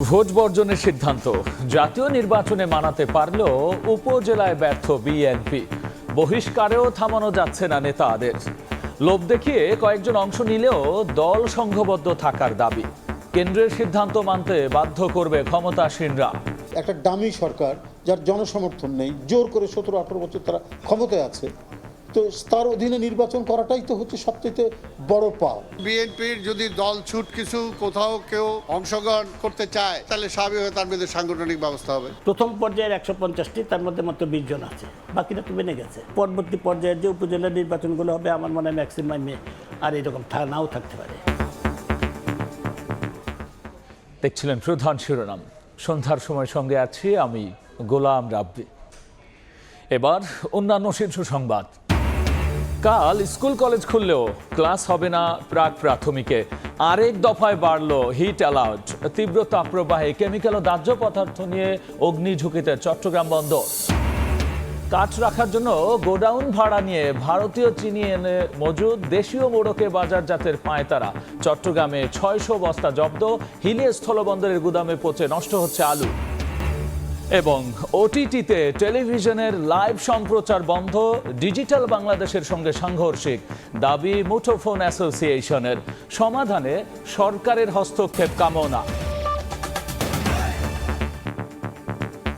Vote বর্জনের সিদ্ধান্ত। জাতীয় নির্বাচনে মানাতে পারলেও উপজেলায় ব্যর্থ বিএনপি। বহিষ্কারেও থামানো যাচ্ছে না নেতাদের লোভ দেখিয়ে কয়েকজন অংশ নিলেও দল সংঘবদ্ধ থাকার দাবি। কেন্দ্রের সিদ্ধান্ত মানতে বাধ্য করবে ক্ষমতাসীনরা। একটা ডামি সরকার যার জনসমর্থন নেই, জোর করে সতেরো আঠারো বছর তারা ক্ষমতায় আছে। তো তার অধীনে নির্বাচন করাটাই তো হচ্ছে সবচেয়ে বড় পাও বিএনপির যদি দল ছুট কিছু কোথাও কেউ অংশগ্রহণ করতে চায় তাহলে স্বাভাবিক তার বিরুদ্ধে সাংগঠনিক ব্যবস্থা হবে। প্রথম পর্যায়ের একশো পঞ্চাশটি তার মধ্যে মাত্র বিশ জন আছে। বাকিটা তো বেড়ে গেছে। পরবর্তী পর্যায়ের যে উপজেলা নির্বাচনগুলো হবে আমার মনে হয় ম্যাক্সিমামে আর এরকম থা- নাও থাকতে পারে। দেখছিলেন প্রধান শিরোনাম। সন্ধ্যার সময় সঙ্গে আছি আমি গোলাম রাব্বি। এবার অন্যান্য শীর্ষ সংবাদ। কাল স্কুল কলেজ খুললেও ক্লাস হবে না প্রাক প্রাথমিকে। আরেক দফায় বাড়ল হিট অ্যালাউট তীব্র তাপপ্রবাহে কেমিক্যাল ও দাহ্য পদার্থ নিয়ে অগ্নি ঝুঁকিতে চট্টগ্রাম বন্দর। কাঠ রাখার জন্য গোডাউন ভাড়া নিয়ে ভারতীয় চিনি এনে মজুদ, দেশীয় মোড়কে বাজারজাতের পায়তারা চট্টগ্রামে ছয়শো বস্তা জব্দ, হিলিয়ে স্থলবন্দরের গুদামে পচে নষ্ট হচ্ছে আলু। এবং ওটিটিতে টেলিভিশনের লাইভ সম্প্রচার বন্ধ, ডিজিটাল বাংলাদেশের সঙ্গে সাংঘর্ষিক, দাবি মুঠোফোন অ্যাসোসিয়েশনের সমাধানে সরকারের হস্তক্ষেপ কামনা।